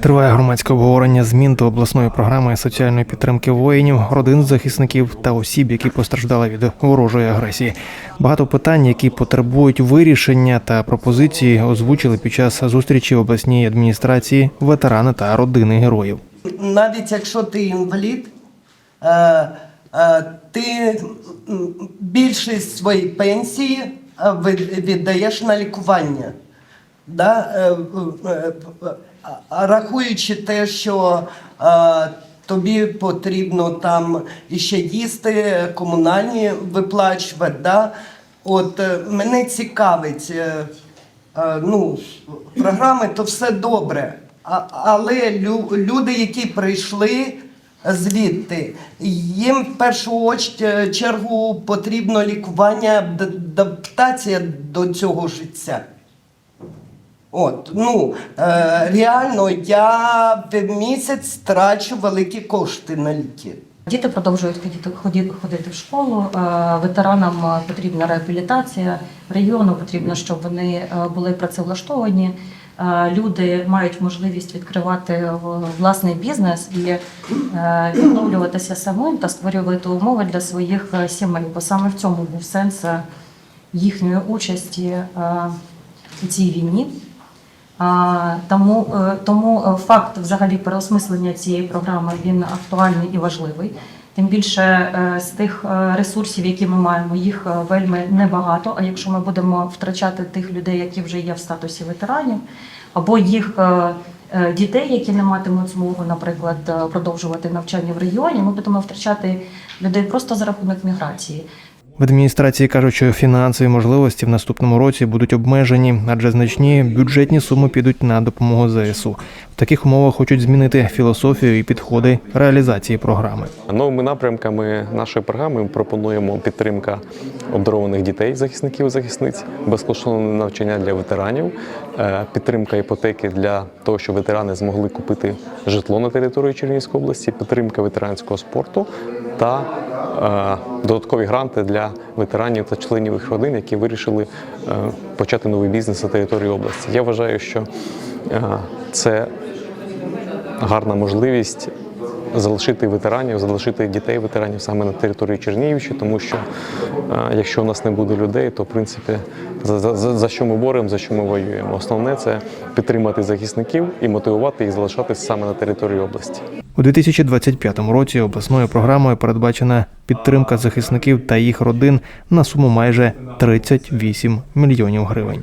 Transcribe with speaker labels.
Speaker 1: Триває громадське обговорення змін до обласної програми соціальної підтримки воїнів, родин захисників та осіб, які постраждали від ворожої агресії. Багато питань, які потребують вирішення та пропозиції, озвучили під час зустрічі в обласній адміністрації ветерани та родини героїв.
Speaker 2: навіть якщо ти інвалід, е, е, ти більшість своєї пенсії е, віддаєш на лікування. Да? Е, е, Рахуючи те, що е, тобі потрібно там іще їсти, комунальні виплачувати. Да? От мене цікавить. ну, програми то все добре. Але лю- люди, які прийшли звідти, їм в першу чергу потрібно лікування, адаптація до цього життя. От, ну, е, реально, я в місяць трачу великі кошти на ліки.
Speaker 3: Діти продовжують ходити, ходити в школу. е, Ветеранам е, потрібна реабілітація. Регіону потрібно, щоб вони е, були працевлаштовані. Люди мають можливість відкривати власний бізнес і відновлюватися самим та створювати умови для своїх сімей. Бо саме в цьому був сенс їхньої участі у цій війні. Тому, е, тому е, факт взагалі переосмислення цієї програми він актуальний і важливий. Тим більше е, з тих ресурсів, які ми маємо, їх вельми небагато. А якщо ми будемо втрачати тих людей, які вже є в статусі ветеранів, або їх дітей, які не матимуть змогу, наприклад, продовжувати навчання в регіоні, ми будемо втрачати людей просто за рахунок міграції.
Speaker 1: В адміністрації кажуть, що фінансові можливості в наступному році будуть обмежені, адже значні бюджетні суми підуть на допомогу ЗСУ. В таких умовах хочуть змінити філософію і підходи реалізації програми.
Speaker 4: Новими напрямками нашої програми ми пропонуємо підтримка обдарованих дітей, захисників захисниць, безкоштовне навчання для ветеранів, підтримка іпотеки для того, щоб ветерани змогли купити житло на території Чернігівської області, підтримка ветеранського спорту та е, додаткові гранти для ветеранів та членів їх родин, які вирішили е, почати новий бізнес на території області. Я вважаю, що е, це гарна можливість залишити ветеранів, залишити дітей ветеранів саме на території Чернігівщини, тому що е, якщо у нас не буде людей, то в принципі за, за, за що ми боремося, за що ми воюємо. Основне це підтримати захисників і мотивувати їх залишатися саме на території області.
Speaker 1: У 2025 році обласною програмою передбачена підтримка захисників та їх родин на суму майже 38 мільйонів гривень.